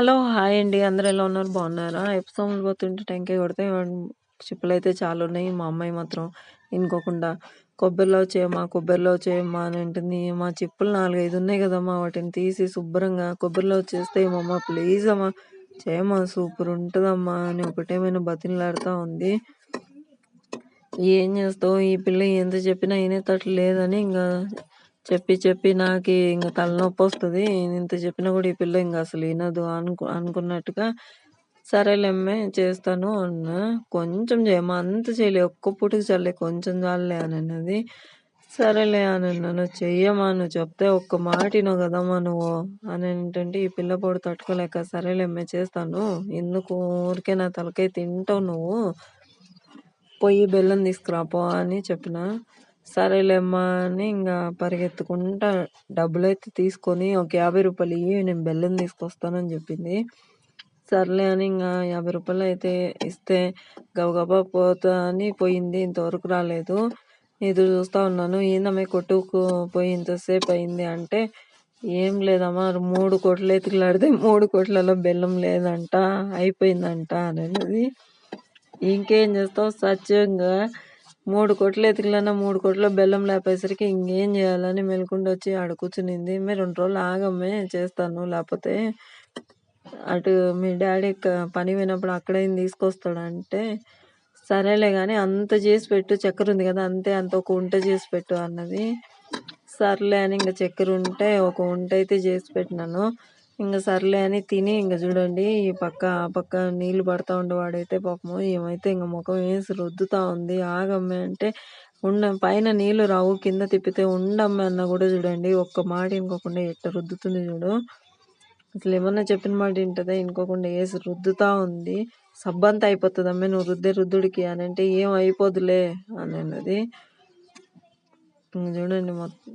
Hello hi అండి. అందరూ ఎలా ఉన్నారు? బాగున్నారా? ఎపిసోడ్ పోతుంటే టెంకాయ కొడితే చెప్పులు అయితే చాలా ఉన్నాయి. మా అమ్మాయి మాత్రం ఇంకోకుండా కొబ్బరిలో చేయమ్మా కొబ్బరిలో చేయమ్మా అని అంటుంది. మా చిప్పులు నాలుగైదు ఉన్నాయి కదమ్మా వాటిని తీసి శుభ్రంగా కొబ్బరిలో చేస్తే ఏమమ్మా ప్లీజ్ అమ్మా చేయమ్మా సూపర్ ఉంటుందమ్మా అని ఒకటేమైనా బతిలాడుతూ ఉంది. ఏం చేస్తావు? ఈ పిల్ల ఎంత చెప్పినా వినేటట్లు లేదని ఇంకా చెప్పి చెప్పి నాకు ఇంక తలనొప్పి వస్తుంది. ఇంత చెప్పినా కూడా ఈ పిల్ల ఇంక అసలు వినదు అనుకు అనుకున్నట్టుగా సరేలేమ్మే చేస్తాను అన్న. కొంచెం చేయమ్మా అంత చేయలే ఒక్క పూటకి చల్లే కొంచెం చాలే అని అన్నది సరేలే అని అన్నాను చెయ్యమ్మా నువ్వు చెప్తే ఒక్క మాటినో కదమ్మా నువ్వు అని ఏంటంటే ఈ పిల్ల పొడి తట్టుకోలేక సరేలేమ్మే చేస్తాను. ఎందుకు ఊరికే నా తలకై తింటావు నువ్వు? పొయ్యి బెల్లం తీసుకురాపో అని చెప్పిన. సరేలేమ్మా అని ఇంకా పరిగెత్తుకుంటా డబ్బులైతే తీసుకొని ఒక యాభై రూపాయలు ఇవి నేను బెల్లం తీసుకొస్తానని చెప్పింది. సర్లే అని ఇంకా యాభై రూపాయలు అయితే ఇస్తే గబగబా పోతా అని పోయింది. ఇంతవరకు రాలేదు. ఎదురు చూస్తూ ఉన్నాను. ఏందమ్మ కొట్టుకు పోయి ఇంతసేపు అయింది అంటే ఏం లేదమ్మా మూడు కోట్లు ఎతికిలాడితే మూడు కోట్లలో బెల్లం లేదంట అయిపోయిందంట అనేది ఇంకేం చేస్తావు సత్యంగా? మూడు కోట్లు ఎతికిలన్నా మూడు కోట్ల బెల్లం లేపేసరికి ఇంకేం చేయాలని మెలకుండా వచ్చి ఆడ కూర్చునింది. మే రెండు రోజులు ఆగమ్మే చేస్తాను. లేకపోతే అటు మీ డాడీ పని పోయినప్పుడు అక్కడే తీసుకొస్తాడంటే సరేలే కానీ అంత చేసి పెట్టు చక్కెర ఉంది కదా అంతే అంత ఒక ఉంట చేసి పెట్టు అన్నది. సర్లే అని ఇంకా చక్కెర ఉంటే ఒక ఉంట అయితే చేసి పెట్టినాను. ఇంకా సర్లే అని తిని ఇంకా చూడండి ఈ పక్క ఆ పక్క నీళ్ళు పడతా ఉండేవాడైతే పాపము ఏమైతే ఇంకా ముఖం వేసి రుద్దుతా ఉంది. ఆగమ్మే అంటే ఉండ పైన నీళ్ళు రావు కింద తిప్పితే ఉండమ్మ అన్న కూడా చూడండి. ఒక్క మాట ఇంకోకుండా ఎట్ట రుద్దుతుంది చూడు. అసలు ఏమన్నా చెప్పిన మాట వింటదా? ఇంకోకుండా వేసి రుద్దుతా ఉంది. సబ్బంతా అయిపోతుంది అమ్మే నువ్వు రుద్దే రుద్దుడికి అని అంటే ఏం అయిపోదులే అని అన్నది. చూడండి మొత్తం.